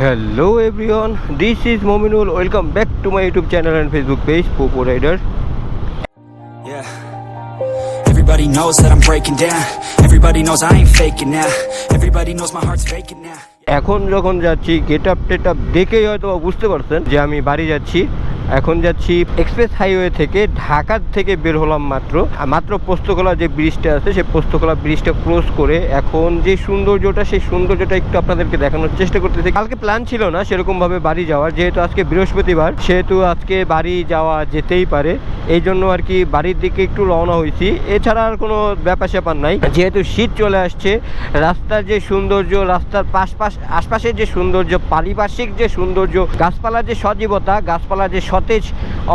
Hello everyone this is Mominul welcome back to my YouTube channel and Facebook page Popo rider Everybody knows that I'm breaking down. Everybody knows I ain't faking now. Everybody knows my heart's faking এখন যখন যাচ্ছি get up TET up দেখেই হয়তো বুঝতে পারছেন যে আমি বাড়ি যাচ্ছি। এখন যাচ্ছি এক্সপ্রেস হাইওয়ে থেকে ঢাকার থেকে বের হলাম মাত্র। মাত্র পোস্তকলা যে ব্রিজটা আছে, সেই পোস্তকলা ব্রিজটা ক্রস করে এখন যে সৌন্দর্যটা, সেই সৌন্দর্যটা একটু আপনাদেরকে দেখানোর চেষ্টা করতেছি। কালকে প্ল্যান ছিল না সেরকমভাবে বাড়ি যাওয়ার, যেহেতু আজকে বৃহস্পতিবার, সেহেতু আজকে বাড়ি যাওয়া যেতেই পারে। এই জন্য আর কি বাড়ির দিকে একটু রওনা হয়েছি। এছাড়া আর কোনো ব্যাপার স্যাপার নাই। যেহেতু শীত চলে আসছে, রাস্তার যে সৌন্দর্য, রাস্তার পাশ পাশ আশপাশের যে সৌন্দর্য, পারিপার্শ্বিক যে সৌন্দর্য, গাছপালার যে সজীবতা, গাছপালার যে সতেজ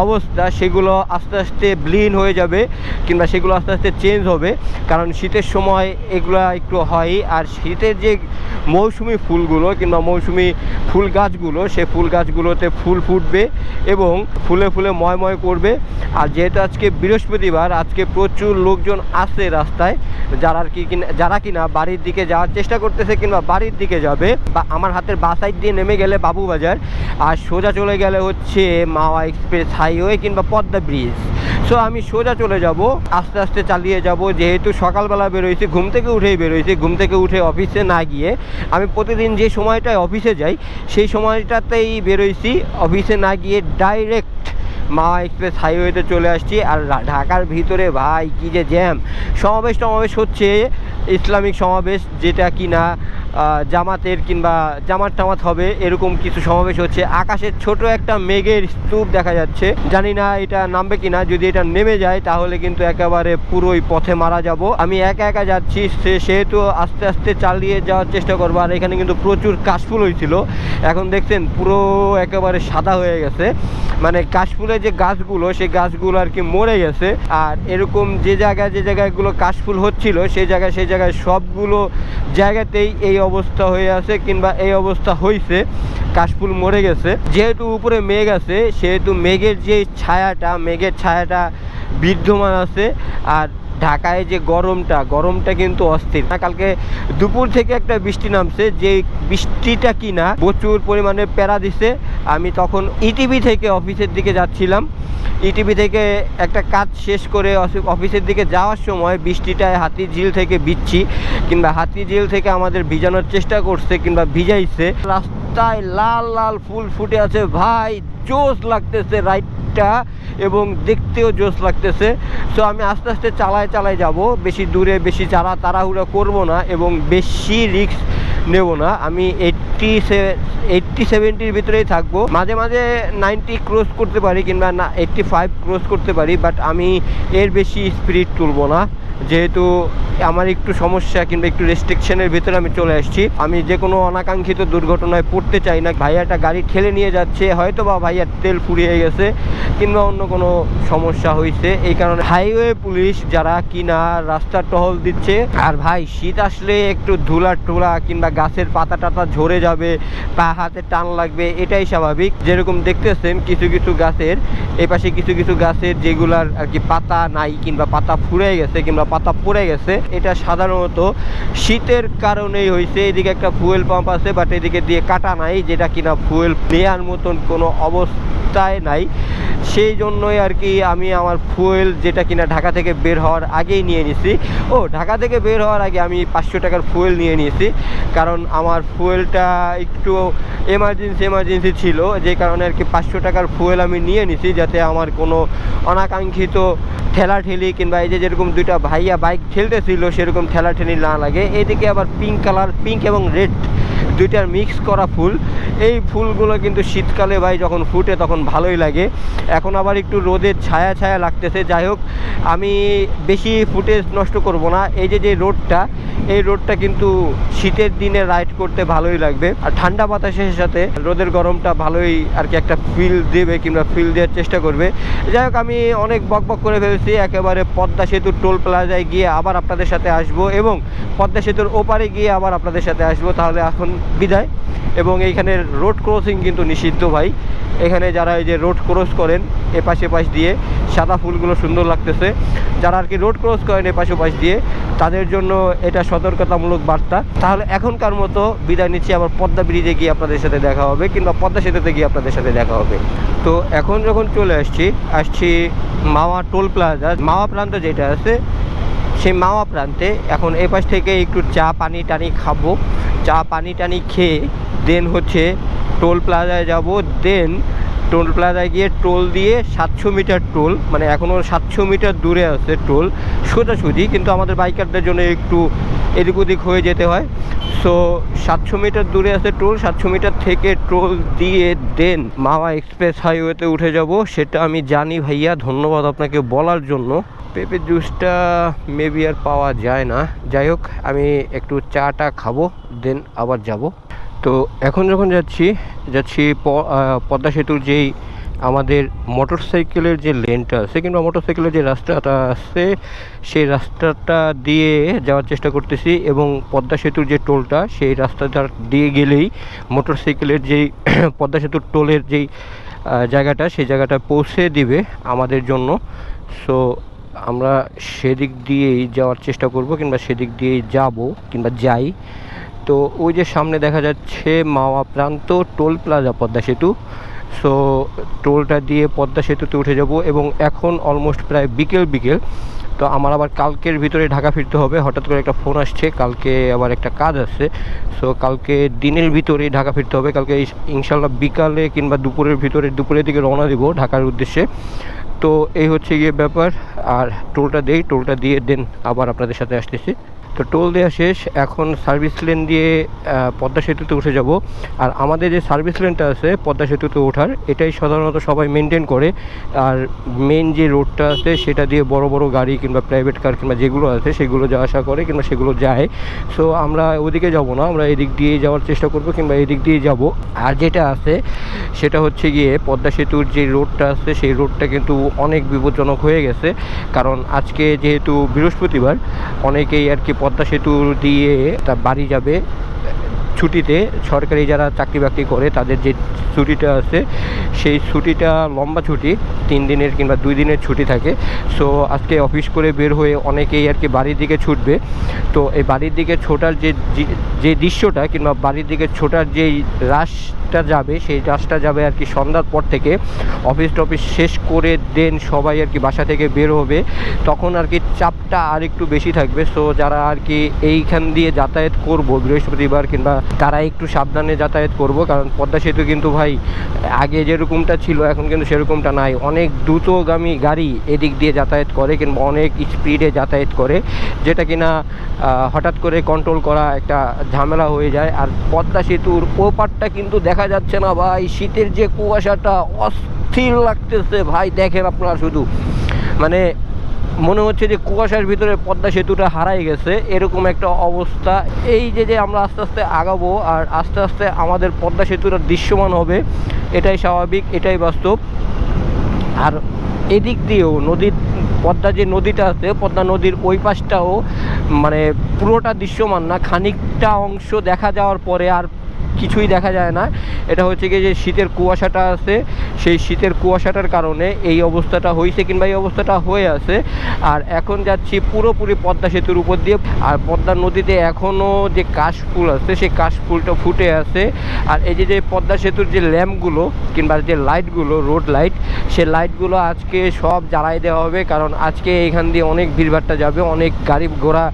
অবস্থা, সেগুলো আস্তে আস্তে ব্লিন হয়ে যাবে কিংবা সেগুলো আস্তে আস্তে চেঞ্জ হবে। কারণ শীতের সময় এগুলো একটু হয় আর শীতের যে মৌসুমি ফুলগুলো কিংবা মৌসুমি ফুল গাছগুলো, সে ফুল গাছগুলোতে ফুল ফুটবে এবং ফুলে ফুলে ময়ময় করবে। আর যেহেতু আজকে বৃহস্পতিবার, আজকে প্রচুর লোকজন আসে রাস্তায়, যারা আর কি যারা কিনা বাড়ির দিকে যাওয়ার চেষ্টা করতেছে কিংবা বাড়ির দিকে যাবে, বা আমার হাতের বা সাইড দিয়ে নেমে গেলে বাবু বাজার আর সোজা চলে গেলে হচ্ছে মাওয়া এক্সপ্রেস হাইওয়ে কিংবা পদ্মা ব্রিজ সো আমি সোজা চলে যাব, আস্তে আস্তে চালিয়ে যাব, যেহেতু সকালবেলা বেরোইছি, ঘুম থেকে উঠেই বেরোইছি, ঘুম থেকে উঠে অফিসে না গিয়ে, আমি প্রতিদিন যে সময়টায় অফিসে যাই, সেই সময়টাতেই বেরোইছি অফিসে না গিয়ে ডাইরেক্ট মাওয়া এক্সপ্রেস হাইওয়েতে চলে আসছি আর ঢাকার ভিতরে ভাই কি যে জ্যাম। সমাবেশ টমাবেশ হচ্ছে ইসলামিক সমাবেশ যেটা কিনা আহ, জামাতের কিংবা জামাত টামাত হবে, এরকম কিছু সমাবেশ হচ্ছে। আকাশের ছোট একটা মেঘের স্তূপ দেখা যাচ্ছে। জানি না এটা নামবে কিনা, যদি এটা নেমে যায়, তাহলে কিন্তু একেবারে পুরোই পথে মারা যাব। আমি একা একা যাচ্ছি, সে- সেহেতু আস্তে আস্তে চালিয়ে যাওয়ার চেষ্টা করব, আর এখানে কিন্তু প্রচুর কাশফুল হয়েছিল। এখন দেখছেন, পুরো একেবারে সাদা হয়ে গেছে। মানে কাশফুলের যে গাছগুলো, সেই গাছগুলো আর কি মরে গেছে। আর এরকম যে জায়গায় যে জায়গাগুলো কাশফুল হচ্ছিল, সেই জায়গায় সেই জায়গায় সবগুলো জায়গাতেই এই অবস্থা হয়ে আছে কিংবা এই অবস্থা হয়েছে কাশফুল মরে গেছে। যেহেতু উপরে মেঘ আছে, সেহেতু মেঘের যে ছায়াটা, মেঘের ছায়াটা বিদ্যমান আছে, আর ঢাকায় যে গরমটা গরমটা কিন্তু অস্থির। কালকে দুপুর থেকে একটা বৃষ্টি নামছে, যে বৃষ্টিটা কি না প্রচুর পরিমাণে প্যারা দিছে। আমি তখন ইটিভি থেকে অফিসের দিকে যাচ্ছিলাম। ইটিভি থেকে একটা কাজ শেষ করে অফি- অফিসের দিকে যাওয়ার সময় বৃষ্টিটায় হাতি ঝিল থেকে বিচ্ছি, কিংবা হাতি ঝিল থেকে আমাদের ভিজানোর চেষ্টা করছে, কিংবা ভিজাইছে। রাস্তায় লাল লাল ফুল ফুটে আছে। ভাই, জোশ লাগতেছে রাইডটা এবং দেখতেও জোশ লাগতেছে। সো আমি আস্তে আস্তে চালায় চালায় যাব। বেশি দূরে বেশি চারা তাড়াহুড়ো করব না এবং বেশি রিস্ক নেব না। আমি এইটটি এইটটি সেভেন্টির ভিতরেই থাকব। মাঝে মাঝে নাইনটি ক্রস করতে পারি কিংবা না এইটটি ফাইভ ক্রস করতে পারি বাট আমি এর বেশি স্পিড তুলবো না। যেহেতু আমার একটু সমস্যা কিংবা একটু রেস্ট্রিকশনের ভিতরে আমি চলে আসছি। আমি যে কোনো অনাকাঙ্ক্ষিত দুর্ঘটনায় পড়তে চাই না। ভাইয়াটা গাড়ি ঠেলে নিয়ে যাচ্ছে হয়তো বা ভাইয়ার তেল ফুরিয়ে গেছে কিংবা অন্য কোনো সমস্যা হয়েছে এই কারণে হাইওয়ে পুলিশ যারা কিনা রাস্তা টহল দিচ্ছে। আর ভাই, শীত আসলে একটু ধুলা টুলা কিংবা গাছের পাতা টাতা ঝরে যাবে, পা হাতে টান লাগবে, এটাই স্বাভাবিক। যেরকম দেখতেছেন কিছু কিছু গাছের এই পাশে কিছু কিছু গাছের যেগুলার আর কি পাতা নাই কিংবা পাতা ফুরে গেছে কিংবা পাতা পড়ে গেছে এটা সাধারণত শীতের কারণেই হয়েছে এদিকে একটা ফুয়েল পাম্প আছে বাট এদিকে দিয়ে কাটা নাই, যেটা কিনা ফুয়েল নেওয়ার মতন কোনো অবস্থায় নাই। সেই জন্যই আর কি আমি আমার ফুয়েল যেটা কিনা ঢাকা থেকে বের হওয়ার আগেই নিয়ে নিছি। ও, ঢাকা থেকে বের হওয়ার আগে আমি পাঁচশো টাকার ফুয়েল নিয়ে নিয়েছি, কারণ আমার ফুয়েলটা একটু এমার্জেন্সি এমার্জেন্সি ছিল। যে কারণে আর কি পাঁচশো টাকার ফুয়েল আমি নিয়ে নিছি, যাতে আমার কোনো অনাকাঙ্ক্ষিত ঠেলাঠেলি কিংবা এই যে যেরকম দুইটা ভাইয়া বাইক ঠেলতেছিল, সেরকম ঠেলাঠেলি না লাগে। এদিকে আবার পিঙ্ক কালার পিঙ্ক এবং রেড দুইটার মিক্স করা ফুল। এই ফুলগুলো কিন্তু শীতকালে ভাই যখন ফুটে তখন ভালোই লাগে। এখন আবার একটু রোদের ছায়া ছায়া লাগতেছে। যাই হোক, আমি বেশি ফুটেজ নষ্ট করব না। এই যে যে রোডটা এই রোডটা কিন্তু শীতের দিনে রাইড করতে ভালোই লাগবে। আর ঠান্ডা বাতাসের সাথে রোদের গরমটা ভালোই আর কি একটা ফিল দেবে কিংবা ফিল দেওয়ার চেষ্টা করবে। যাই হোক, আমি অনেক বক বক করে ফেলছি। একেবারে পদ্মা সেতুর টোল প্লাজায় গিয়ে আবার আপনাদের সাথে আসব এবং পদ্মা সেতুর ওপারে গিয়ে আবার আপনাদের সাথে আসব। তাহলে এখন বিদায়। এবং এইখানে রোড ক্রসিং কিন্তু নিষিদ্ধ ভাই। এখানে যারা এই যে রোড ক্রস করেন এ পাশে দিয়ে সাদা ফুলগুলো সুন্দর লাগতেছে। যারা আর কি রোড ক্রস করেন এ পাশে পাশ দিয়ে, তাদের জন্য এটা সতর্কতামূলক বার্তা। তাহলে এখনকার মতো বিদায় নিচ্ছি আবার পদ্মা ব্রিজে গিয়ে আপনাদের সাথে দেখা হবে, কিংবা পদ্মা সেতুতে গিয়ে আপনাদের সাথে দেখা হবে। তো এখন যখন চলে আসছি আসছি মাওয়া টোল প্লাজা, মাওয়া প্রান্ত যেটা আছে, সেই মাওয়া প্রান্তে এখন এ পাশ থেকে একটু চা, পানি, টানি খাব। চা পানি টানি খেয়ে দেন হচ্ছে টোল প্লাজায় যাব। দেন টোল প্লাজায় গিয়ে টোল দিয়ে সাতশো মিটার টোল মানে এখনও সাতশো মিটার দূরে আছে টোল, সোজাসুজি, কিন্তু আমাদের বাইকারদের জন্য একটু এদিক ওদিক হয়ে যেতে হয়। সো সাতশো মিটার দূরে আছে টোল, সাতশো মিটার থেকে টোল দিয়ে দেন মাওয়া এক্সপ্রেস হাইওয়েতে উঠে যাব। সেটা আমি জানি ভাইয়া, ধন্যবাদ আপনাকে বলার জন্য। পেঁপে জুসটা মেবি আর পাওয়া যায় না। যাই হোক, আমি একটু চাটা খাব দেন আবার যাব। তো এখন যখন যাচ্ছি যাচ্ছি পদ্মা সেতুর যেই আমাদের মোটর সাইকেলের যে লেনটা আছে কিংবা মোটর সাইকেলের যে রাস্তাটা আছে, সেই রাস্তাটা দিয়ে যাওয়ার চেষ্টা করতেছি এবং পদ্মা সেতুর যে টোলটা, সেই রাস্তাটা দিয়ে গেলেই মোটর সাইকেলের যেই পদ্মা সেতুর টোলের যেই জায়গাটা, সেই জায়গাটা পৌঁছে দিবে আমাদের জন্য। সো আমরা সেদিক দিয়েই যাওয়ার চেষ্টা করব কিংবা সেদিক দিয়েই যাব কিংবা যাই। তো ওই যে সামনে দেখা যাচ্ছে মাওয়া প্রান্ত, টোল প্লাজা, পদ্মা সেতু। সো টোলটা দিয়ে পদ্মা সেতুতে উঠে যাব এবং এখন অলমোস্ট প্রায় বিকেল বিকেল। তো আমার আবার কালকের ভিতরে ঢাকা ফিরতে হবে। হঠাৎ করে একটা ফোন আসছে, কালকে আবার একটা কাজ আছে। সো কালকে দিনের ভিতরেই ঢাকা ফিরতে হবে। কালকে ইনশাল্লাহ বিকালে কিংবা দুপুরের ভিতরে দুপুরের দিকে রওনা দিব ঢাকার উদ্দেশ্যে। তো এই হচ্ছে গিয়ে ব্যাপার, আর টোলটা দেই টোলটা দিয়ে দেন আবার আপনাদের সাথে আসতেছি। তো টোল দেওয়া শেষ। এখন সার্ভিস লেন দিয়ে পদ্মা সেতুতে উঠে যাব। আর আমাদের যে সার্ভিস লেনটা আছে, পদ্মা সেতুতে ওঠার, এটাই সাধারণত সবাই মেনটেন করে। আর মেন যে রোডটা আছে, সেটা দিয়ে বড় বড় গাড়ি কিংবা প্রাইভেট কার কিংবা যেগুলো আছে, সেগুলো যাওয়া আসা করে কিংবা সেগুলো যায়। সো আমরা ওদিকে যাব না, আমরা এদিক দিয়ে যাওয়ার চেষ্টা করব কিংবা এদিক দিয়ে যাব। আর যেটা আছে, সেটা হচ্ছে গিয়ে পদ্মা সেতুর যে রোডটা আছে, সেই রোডটা কিন্তু অনেক বিপজ্জনক হয়ে গেছে। কারণ আজকে যেহেতু বৃহস্পতিবার, অনেকেই আর কি পদ্মা সেতু দিয়ে তা বাড়ি যাবে। ছুটিতে সরকারি যারা চাকরি বাকরি করে, তাদের যে ছুটিটা আছে, সেই ছুটিটা লম্বা ছুটি, তিন দিনের কিংবা দুই দিনের ছুটি থাকে। সো আজকে অফিস করে বের হয়ে অনেকেই আর কি বাড়ির দিকে ছুটবে। তো এই বাড়ির দিকে ছোটার যে যে- যে দৃশ্যটা কিংবা বাড়ির দিকে ছোটার যেই রাশটা যাবে, সেই রাশটা যাবে আর কি সন্ধ্যার পর থেকে। অফিস টফিস শেষ করে দেন সবাই আর কি বাসা থেকে বের হবে। তখন আর কি চাপটা আর একটু বেশি থাকবে। সো যারা আর কি এইখান দিয়ে যাতায়াত করব, বৃহস্পতিবার কিংবা তারা একটু সাবধানে যাতায়াত করব, কারণ পদ্মা সেতু কিন্তু ভাই, আগে যেরকমটা ছিল, এখন কিন্তু সেরকমটা নাই। অনেক দ্রুতগামী গাড়ি এদিক দিয়ে যাতায়াত করে কিংবা অনেক স্পিডে যাতায়াত করে, যেটা কিনা হঠাৎ করে কন্ট্রোল করা একটা ঝামেলা হয়ে যায়। আর পদ্মা সেতুর ওপারটা কিন্তু দেখা যাচ্ছে না ভাই, শীতের যে কুয়াশাটা অস্থির লাগতেছে ভাই, দেখেন আপনারা শুধু। মানে মনে হচ্ছে যে কুয়াশার ভিতরে পদ্মা সেতুটা হারাই গেছে, এরকম একটা অবস্থা। এই যে যে আমরা আস্তে আস্তে আগাবো আর আস্তে আস্তে আমাদের পদ্মা সেতুটা দৃশ্যমান হবে, এটাই স্বাভাবিক, এটাই বাস্তব। আর এদিক দিয়েও নদীর, পদ্মা যে নদীটা আছে, পদ্মা নদীর ওই পাশটাও মানে পুরোটা দৃশ্যমান না, খানিকটা অংশ দেখা যাওয়ার পরে আর কিছুই দেখা যায় না। এটা হচ্ছে কি যে শীতের কুয়াশাটা আছে, সেই শীতের কুয়াশাটার কারণে এই অবস্থাটা হয়েছে কিংবা এই অবস্থাটা হয়ে আছে। আর এখন যাচ্ছি পুরোপুরি পদ্মা সেতুর উপর দিয়ে। আর পদ্মা নদীতে এখনও যে কাশফুল আছে, সেই কাশফুলটা ফুটে আছে। আর এই যে যে পদ্মা সেতুর যে ল্যাম্পগুলো কিংবা যে লাইটগুলো, রোড লাইট, সে লাইটগুলো আজকে সব জ্বালাই দেওয়া হবে। কারণ আজকে এখান দিয়ে অনেক ভিড়ভাট্টা যাবে, অনেক গাড়ি ঘোড়া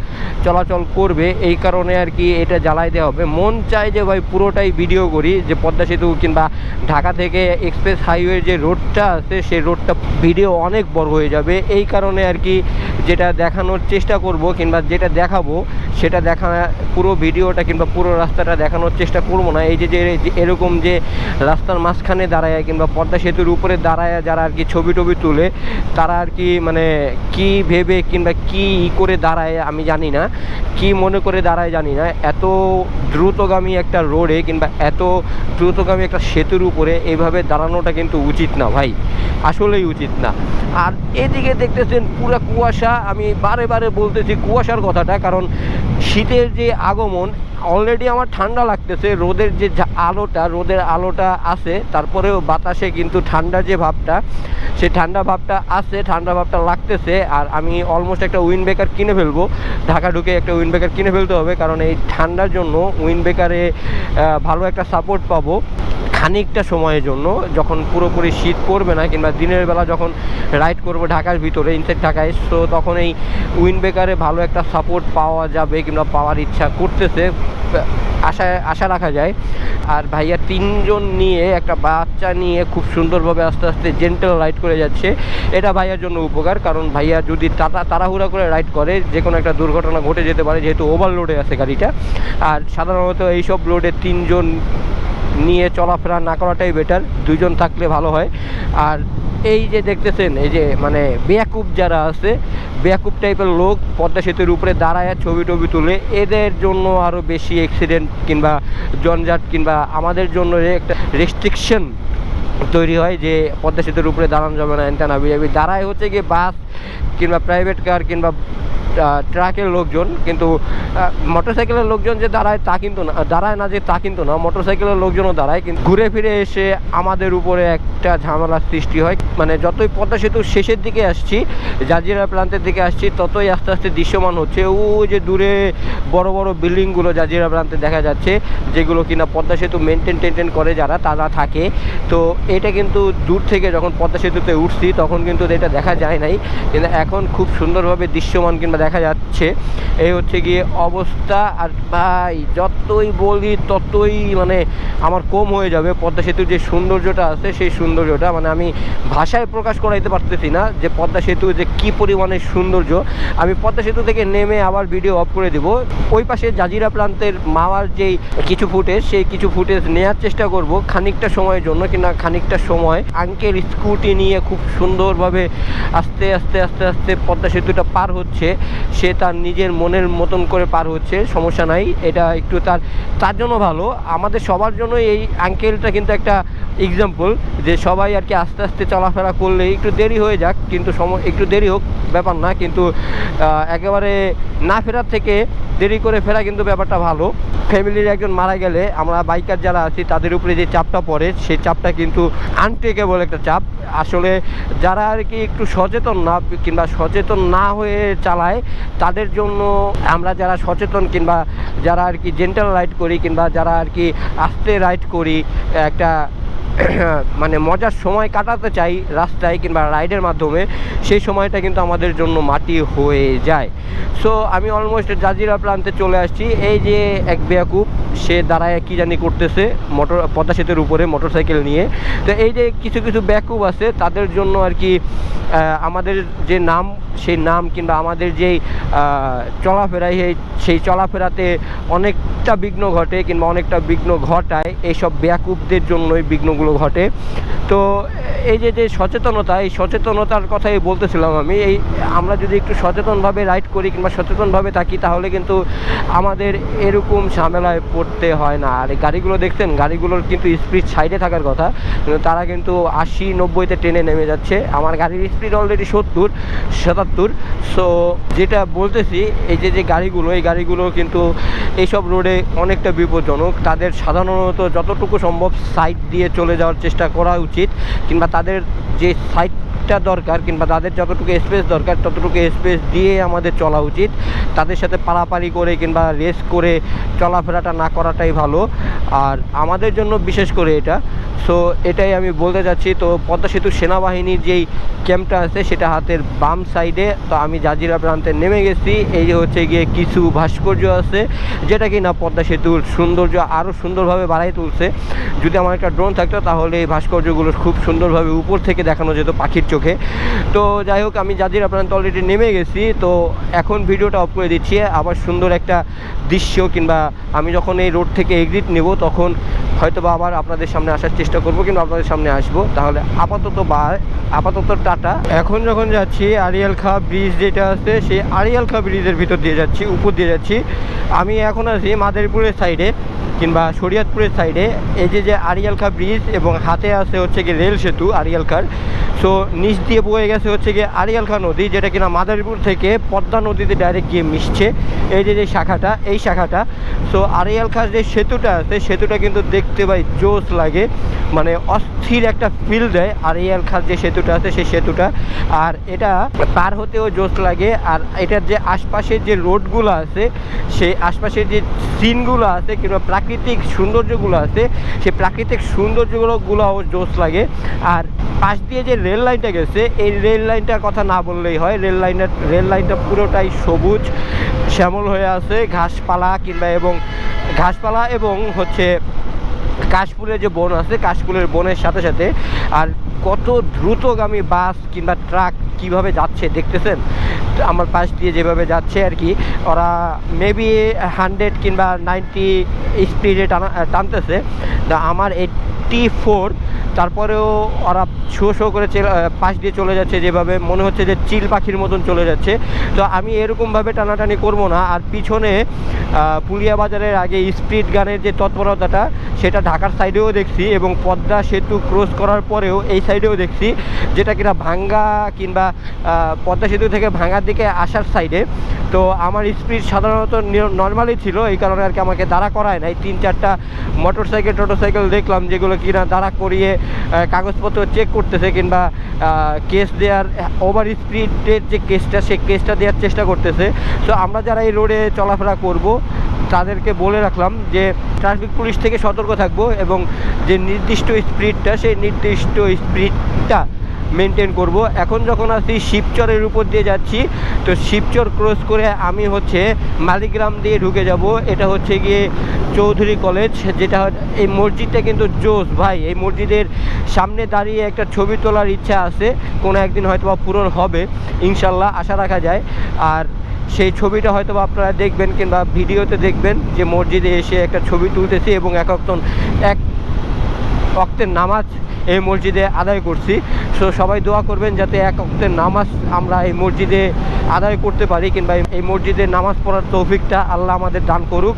চলাচল করবে। এই কারণে আর কি এটা জ্বালাই দেওয়া হবে। মন চায় যে ভাই পুরোটাই ভিডিও করি যে পদ্মা সেতু কিংবা ঢাকা থেকে এক্সপ্রেস হাইওয়ে যে রোডটা আছে, সেই রোডটা ভিডিও অনেক বড় হয়ে যাবে। এই কারণে আর কি যেটা দেখানোর চেষ্টা করব কিংবা যেটা দেখাবো, সেটা দেখা পুরো ভিডিওটা কিংবা পুরো রাস্তাটা দেখানোর চেষ্টা করব না। এই যে যে এরকম যে রাস্তার মাঝখানে দাঁড়ায় কিংবা পদ্মা সেতুর উপরে দাঁড়ায় যারা আর কি ছবি টবি তুলে, তারা আর কি মানে কি ভেবে কিংবা কি করে দাঁড়ায় আমি জানি না। কি মনে করে দাঁড়ায় জানি না। এত দ্রুতগামী একটা রোডে কিংবা এত দ্রুতগামী একটা সেতুর উপরে এইভাবে দাঁড়ানোটা কিন্তু উচিত না ভাই। আসলেই উচিত না। আর এদিকে দেখতেছেন পুরো কুয়াশা, আমি বারে বারে বলতেছি কুয়াশার কথাটা, কারণ শীতের যে আগমন অলরেডি আমার ঠান্ডা লাগতেছে, রোদের যে আলোটা, রোদের আলোটা আছে, তারপরেও বাতাসে কিন্তু ঠান্ডা যে ভাবটা, সে ঠান্ডা ভাবটা আছে, ঠান্ডা ভাবটা লাগতেছে, আর আমি অলমোস্ট একটা উইন বেকার কিনে ফেলব। ঢাকা ঢুকে একটা উইন বেকার কিনে ফেলতে হবে, কারণ এই ঠান্ডার জন্য উইন বেকারে ভালো একটা সাপোর্ট পাবো। খানিকটা সময়ের জন্য যখন পুরোপুরি শীত পড়বে না কিংবা দিনের বেলা যখন রাইড করব ঢাকার ভিতরে ইনসেট ঢাকায় সো তখন এই উইন বেকারে ভালো একটা সাপোর্ট পাওয়া যাবে কিংবা পাওয়ার ইচ্ছা করতেছে, আশা আশা রাখা যায়। আর ভাইয়া তিনজন নিয়ে একটা বাচ্চা নিয়ে খুব সুন্দরভাবে আস্তে আস্তে জেন্টেল রাইড করে যাচ্ছে। এটা ভাইয়ার জন্য উপকার, কারণ ভাইয়া যদি তাড়া, তাড়াহুড়া করে রাইড করে যে কোনো একটা দুর্ঘটনা ঘটে যেতে পারে, যেহেতু ওভারলোডে আছে গাড়িটা। আর সাধারণত এইসব লোডে তিনজন নিয়ে চলাফেরা না করাটাই বেটার দুজন থাকলে ভালো হয়। আর এই যে দেখতেছেন, এই যে মানে বেয়াকুব যারা আছে, বেয়াকুব টাইপের লোক পদ্মা সেতুর উপরে দাঁড়ায় ছবি টবি তুলে, এদের জন্য আরও বেশি অ্যাক্সিডেন্ট কিংবা জঞ্জাট কিংবা আমাদের জন্য একটা রেস্ট্রিকশন তৈরি হয় যে পদ্মা সেতুর উপরে দাঁড়ানো যাবে না এনটা না বিআবি দাঁড়ায় হচ্ছে গিয়ে বাস কিংবা প্রাইভেট কার কিংবা ট্রাকের লোকজন, কিন্তু মোটর সাইকেলের লোকজন যে দাঁড়ায় তা কিন্তু না, দাঁড়ায় না যে তা কিন্তু না মোটর সাইকেলের লোকজনও দাঁড়ায়, কিন্তু ঘুরে ফিরে এসে আমাদের উপরে একটা ঝামেলার সৃষ্টি হয়। মানে যতই পদ্মা সেতুর শেষের দিকে আসছি, জাজিরা প্রান্তের দিকে আসছি, ততই আস্তে আস্তে দৃশ্যমান হচ্ছে। ও যে দূরে বড় বড় বিল্ডিংগুলো জাজিরা প্রান্তে দেখা যাচ্ছে, যেগুলো কিনা পদ্মা সেতু মেনটেন টেনটেন করে যারা, তারা থাকে। তো এটা কিন্তু দূর থেকে যখন পদ্মা সেতুতে উঠছি, তখন কিন্তু এটা দেখা যায় নাই। কিন্তু এখন খুব সুন্দরভাবে দৃশ্যমান কিংবা দেখা যাচ্ছে, এই হচ্ছে গিয়ে অবস্থা। আর ভাই, যতই বলি ততই মানে আমার কম হয়ে যাবে। পদ্মা সেতুর যে সৌন্দর্যটা আছে, সেই সৌন্দর্যটা মানে আমি ভাষায় প্রকাশ করাইতে পারতেছি না যে পদ্মা সেতু যে কি পরিমাণে সৌন্দর্য। আমি পদ্মা সেতু থেকে নেমে আবার ভিডিও অফ করে দেব। ওই পাশে জাজিরা প্রান্তের মাওয়ার যেই কিছু ফুটেজ, সেই কিছু ফুটেজ নেওয়ার চেষ্টা করব খানিকটা সময়ের জন্য কিনা খানিকটা সময়। আঙ্কেল স্কুটি নিয়ে খুব সুন্দরভাবে আস্তে আস্তে আস্তে আস্তে পদ্মা সেতুটা পার হচ্ছে। সে তার নিজের মনের মতন করে পার হচ্ছে, সমস্যা নাই। এটা একটু তার তার জন্য ভালো। আমাদের সবার জন্য এই আঙ্কেলটা কিন্তু একটা এক্সাম্পল যে সবাই আর কি আস্তে আস্তে চলাফেরা করলে একটু দেরি হয়ে যাক, কিন্তু সম একটু দেরি হোক, ব্যাপার না। কিন্তু একেবারে না ফেরার থেকে দেরি করে ফেরা কিন্তু ব্যাপারটা ভালো। ফ্যামিলির একজন মারা গেলে, আমরা বাইকার যারা আছি, তাদের উপরে যে চাপটা পড়ে, সেই চাপটা কিন্তু আনটেকেবল একটা চাপ। আসলে যারা আর কি একটু সচেতন না, কিংবা সচেতন না হয়ে চালায় তাদের জন্য আমরা যারা সচেতন কিংবা যারা আর কি জেন্টাল রাইড করি কিংবা যারা আর কি আস্তে রাইড করি, একটা মানে মজার সময় কাটাতে চাই রাস্তায় কিংবা রাইডের মাধ্যমে সেই সময়টা কিন্তু আমাদের জন্য মাটি হয়ে যায়। সো আমি অলমোস্ট জাজিরা প্রান্তে চলে আসছি। এই যে এক বেয়াকুব সে দাঁড়ায় কি জানি করতেছে মোটর পদ্মা সেতুর উপরে মোটরসাইকেল নিয়ে। তো এই যে কিছু কিছু ব্যাকুব আছে তাদের জন্য আর কি আমাদের যে নাম সেই নাম কিংবা আমাদের যেই আহ, চলাফেরায় সেই চলাফেরাতে অনেকটা বিঘ্ন ঘটে কিংবা অনেকটা বিঘ্ন ঘটায়। এইসব ব্যাকুবদের জন্যই বিঘ্নগুলো ঘটে। তো এই যে যে সচেতনতা, এই সচেতনতার কথাই বলতেছিলাম আমি। এই আমরা যদি একটু সচেতনভাবে রাইড করি কিংবা সচেতনভাবে থাকি, তাহলে কিন্তু আমাদের এরকম ঝামেলায় পড়তে হয় না। আর গাড়িগুলো দেখছেন, গাড়িগুলোর কিন্তু স্পিড সাইডে থাকার কথা। তারা কিন্তু আশি, নব্বইতে ট্রেনে নেমে যাচ্ছে। আমার গাড়ির স্পিড অলরেডি সত্তর, সাতাত্তর। সো যেটা বলতেছি, এই যে যে গাড়িগুলো, এই গাড়িগুলো কিন্তু এইসব রোডে অনেকটা বিপজ্জনক। তাদের সাধারণত যতটুকু সম্ভব সাইড দিয়ে চলে যাওয়ার চেষ্টা করা উচিত কিংবা তাদের যে সাইডটা দরকার কিংবা তাদের যতটুকু স্পেস দরকার, ততটুকু স্পেস দিয়ে আমাদের চলা উচিত। তাদের সাথে পারাপারি করে কিংবা রেস করে চলাফেরাটা না করাটাই ভালো। আর আমাদের জন্য বিশেষ করে এটা। সো এটাই আমি বলতে যাচ্ছি তো পদ্মা সেতু সেনাবাহিনীর যেই ক্যাম্পটা আছে, সেটা হাতের বাম সাইডে তো আমি জাজিরা প্রান্তে নেমে গেছি। এই হচ্ছে গিয়ে কিছু ভাস্কর্য আছে, যেটা কি না পদ্মা সেতুর সৌন্দর্য আরও সুন্দরভাবে বাড়াই তুলছে। যদি আমার একটা ড্রোন থাকতো, তাহলে এই ভাস্কর্যগুলো খুব সুন্দরভাবে উপর থেকে দেখানো যেত পাখির চোখে। তো যাই হোক, আমি জাজিরা প্রান্তে অলরেডি নেমে গেছি, তো এখন ভিডিওটা অফ করে দিচ্ছি। আবার সুন্দর একটা দৃশ্য কিংবা আমি যখন এই রোড থেকে এক্সিট নেব, তখন হয়তো বা আবার আপনাদের সামনে আসার চেষ্টা করব কিন্তু আপনাদের সামনে আসব। তাহলে আপাতত বা আপাতত টাটা। এখন যখন যাচ্ছি আরিয়াল খা ব্রিজ যেটা আছে, সেই আরিয়াল খা ব্রিজের ভিতর দিয়ে যাচ্ছি, উপর দিয়ে যাচ্ছি। আমি এখন আছি মাদারীপুরের সাইডে কিংবা শরীয়তপুরের সাইডে এই যে যে আরিয়ালখা ব্রিজ এবং হাতে আছে হচ্ছে গিয়ে রেল সেতু আরিয়ালখার সো নিচ দিয়ে বয়ে গেছে হচ্ছে গিয়ে আরিয়ালখা নদী, যেটা কিনা মাদারীপুর থেকে পদ্মা নদীতে ডাইরেক্ট গিয়ে মিশছে। এই যে যে শাখাটা, এই শাখাটা। সো আরিয়ালখার যে সেতুটা আছে, সেতুটা কিন্তু দেখতে পাই জোস লাগে। মানে অস্থির একটা ফিল দেয় আরিয়ালখার যে সেতুটা আছে, সেই সেতুটা। আর এটা পার হতেও জোস লাগে। আর এটার যে আশপাশের যে রোডগুলো আছে, সেই আশপাশের যে সিনগুলো আছে, কিংবা প্রাকৃতিক সৌন্দর্যগুলো আছে, সেই প্রাকৃতিক সৌন্দর্যগুলো জোস লাগে। আর পাশ দিয়ে যে রেল লাইনটা গেছে, এই রেল লাইনটার কথা না বললেই হয়। রেল লাইনটা রেল লাইনটা পুরোটাই সবুজ, শ্যামল হয়ে আছে। ঘাসপালা কিংবা এবং ঘাসপালা এবং হচ্ছে কাশফুলের যে বন আছে, কাশফুলের বনের সাথে সাথে। আর কত দ্রুতগামী বাস কিংবা ট্রাক কীভাবে যাচ্ছে, দেখতেছেন? আমার পাশ দিয়ে যেভাবে যাচ্ছে আর কি, ওরা মেবি হান্ড্রেড কিংবা নাইনটি স্পিডে টানা টানতেছে। তা আমার এইটটি ফোর, তারপরেও ওরা শো শো করে পাশ দিয়ে চলে যাচ্ছে যেভাবে, মনে হচ্ছে যে চিল পাখির মতন চলে যাচ্ছে। তো আমি এরকমভাবে টানাটানি করব না, আর পিছনে পুলিয়া বাজারের আগে স্পিড গানের যে তৎপরতাটা, সেটা ঢাকার সাইডেও দেখছি এবং পদ্মা সেতু ক্রস করার পরেও এই সাইডেও দেখছি, যেটা কিনা ভাঙ্গা কিংবা পদ্মা সেতু থেকে ভাঙ্গার দিকে আসার সাইডে। তো আমার স্পিড সাধারণত নর্মালি ছিল, এই কারণে আর কি আমাকে দাঁড়া করায় নাই। তিন চারটা মোটর সাইকেল টোটো সাইকেল দেখলাম, যেগুলো কিনা দাঁড়া করিয়ে কাগজপত্র চেক করতেছে কিংবা কেস দেওয়ার ওভার স্পিডের যে কেসটা সেই কেসটা দেওয়ার চেষ্টা করতেছে। তো আমরা যারা এই রোডে চলাফেরা করব, তাদেরকে বলে রাখলাম যে ট্রাফিক পুলিশ থেকে সতর্ক থাকব এবং যে নির্দিষ্ট স্পিডটা সেই নির্দিষ্ট স্পিডটা মেনটেন করব। এখন যখন আছি শিবচরের উপর দিয়ে যাচ্ছি, তো শিবচর ক্রস করে আমি হচ্ছে মালিগ্রাম দিয়ে ঢুকে যাব। এটা হচ্ছে গিয়ে চৌধুরী কলেজ যেটা এই মসজিদটা কিন্তু জোস ভাই। এই মসজিদের সামনে দাঁড়িয়ে একটা ছবি তোলার ইচ্ছা আছে। কোনো একদিন হয়তো বা পূরণ হবে, ইনশাল্লাহ আশা রাখা যায়। আর সেই ছবিটা হয়তো আপনারা দেখবেন কিংবা ভিডিওতে দেখবেন যে মসজিদে এসে একটা ছবি তুলতেছি এবং এক অক্তন এক অক্তের নামাজ এই মসজিদে আদায় করছি। সো সবাই দোয়া করবেন যাতে এক অক্তের নামাজ আমরা এই মসজিদে আদায় করতে পারি কিংবা এই- মসজিদে নামাজ পড়ার তৌফিকটা আল্লাহ আমাদের দান করুক।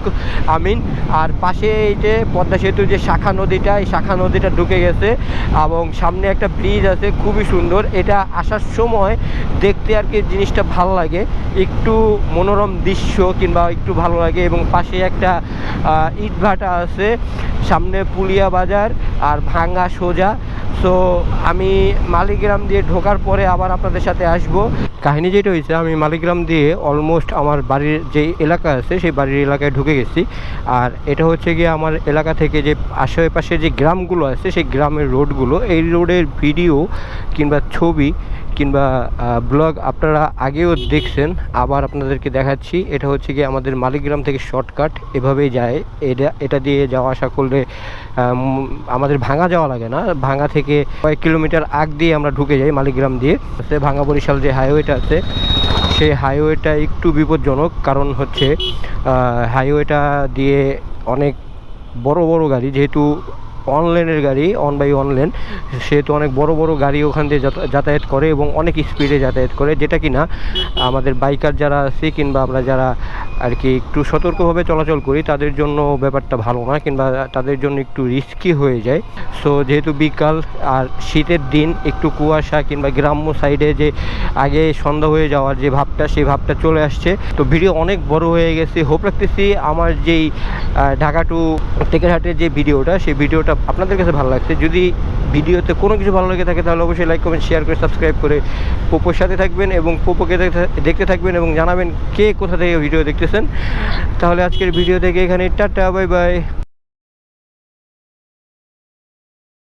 আমিন। আর পাশে এই যে পদ্মা সেতুর যে শাখা নদীটা, এই শাখা নদীটা ঢুকে গেছে এবং সামনে একটা ব্রিজ আছে, খুবই সুন্দর। এটা আসার সময় দেখতে আর কি জিনিসটা ভালো লাগে। একটু মনোরম দৃশ্য কিংবা একটু ভালো লাগে এবং পাশে একটা ইটভাটা আছে। সামনে পুলিয়া বাজার আর ভাঙ্গা সোজা। সো আমি মালিগ্রাম দিয়ে ঢোকার পরে আবার আপনাদের সাথে আসব। কাহিনী যেটা হয়েছে, আমি মালিগ্রাম দিয়ে অলমোস্ট আমার বাড়ির যে এলাকা আছে, সেই বাড়ির এলাকায় ঢুকে গেছি। আর এটা হচ্ছে গিয়ে আমার এলাকা থেকে যে আশেপাশে যে গ্রামগুলো আছে, সেই গ্রামের রোডগুলো এই রোডের ভিডিও কিংবা ছবি কিংবা ব্লগ আপনারা আগেও দেখছেন, আবার আপনাদেরকে দেখাচ্ছি। এটা হচ্ছে গিয়ে আমাদের মালিগ্রাম থেকে শর্টকাট, এভাবেই যায়। এটা এটা দিয়ে যাওয়া আসা করলে আমাদের ভাঙা যাওয়া লাগে না। ভাঙা থেকে কয়েক কিলোমিটার আগ দিয়ে আমরা ঢুকে যাই মালিগ্রাম দিয়ে। সে ভাঙা বরিশাল যে হাইওয়েটা আছে সেই হাইওয়েটা একটু বিপজ্জনক। কারণ হচ্ছে হাইওয়েটা দিয়ে অনেক বড় বড় গাড়ি, যেহেতু অনলাইনের গাড়ি অন বাই অনলাইন সেহেতু অনেক বড় বড় গাড়ি ওখান দিয়ে যাতা- যাতায়াত করে এবং অনেক স্পিডে যাতায়াত করে, যেটা কি না আমাদের বাইকার যারা আছে কিংবা আমরা যারা আর কি একটু সতর্কভাবে চলাচল করি, তাদের জন্য ব্যাপারটা ভালো না কিংবা তাদের জন্য একটু রিস্কি হয়ে যায়। সো যেহেতু বিকাল আর শীতের দিন, একটু কুয়াশা কিংবা গ্রাম্য সাইডে যে আগে সন্ধ্যা হয়ে যাওয়ার যে ভাবটা, সেই ভাবটা চলে আসছে। তো ভিডিও অনেক বড় হয়ে গেছে। হোপ রাখতেছি আমার যেই ঢাকা টু টেকেরহাটের যে ভিডিওটা, সেই ভিডিওটা আপনাদের কাছে ভালো লাগছে। যদি ভিডিওতে কোনো কিছু ভালো লেগে থাকে, তাহলে অবশ্যই লাইক কমেন্ট শেয়ার করে সাবস্ক্রাইব করে পোপোর সাথে থাকবেন এবং পোপোকে দেখতে থাকবেন এবং জানাবেন কে কোথা থেকে ভিডিও দেখতেছেন। তাহলে আজকের ভিডিও থেকে এখানে টাটা বাই বাই